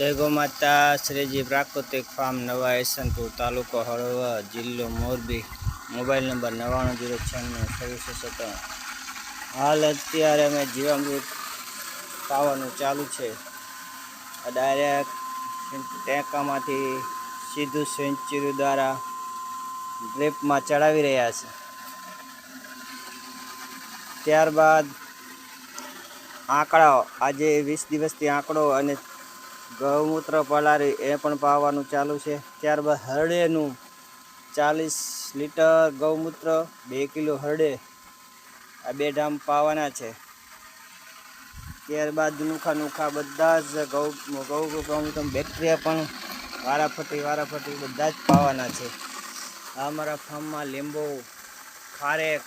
જય ગો માતા, શ્રીજી પ્રાકૃતિક ફાર્મ નવા એસનપુર તાલુકો હળવદ જિલ્લો મોરબી. મોબાઈલ નંબર નવ્વાણું જીરો છન્નું છવ્વીસો સત્તાણું. હાલ અત્યારે અમે જીવામૃત પાવાનું ચાલુ છે. ડાયરેક્ટ ટેંકામાંથી સીધું સેન્ચુરી દ્વારા ડ્રીપમાં ચડાવી રહ્યા છે. ત્યારબાદ આંકડાઓ, આજે વીસ દિવસથી આંકડો અને ગૌમૂત્ર પલારી એ પણ પાવાનું ચાલુ છે. ત્યારબાદ હરડેનું ચાલીસ લીટર ગૌમૂત્ર, બે કિલો હરડે આ બે ડામ પાવાના છે. ત્યારબાદ નુખા નુખા બધા જ ગૌ ગૌ, ગૌમૂત્ર, બેક્ટેરિયા પણ વારાફરતી વારાફરતી બધા જ પાવાના છે. આ અમારા ફાર્મમાં લીંબુ, ખારેક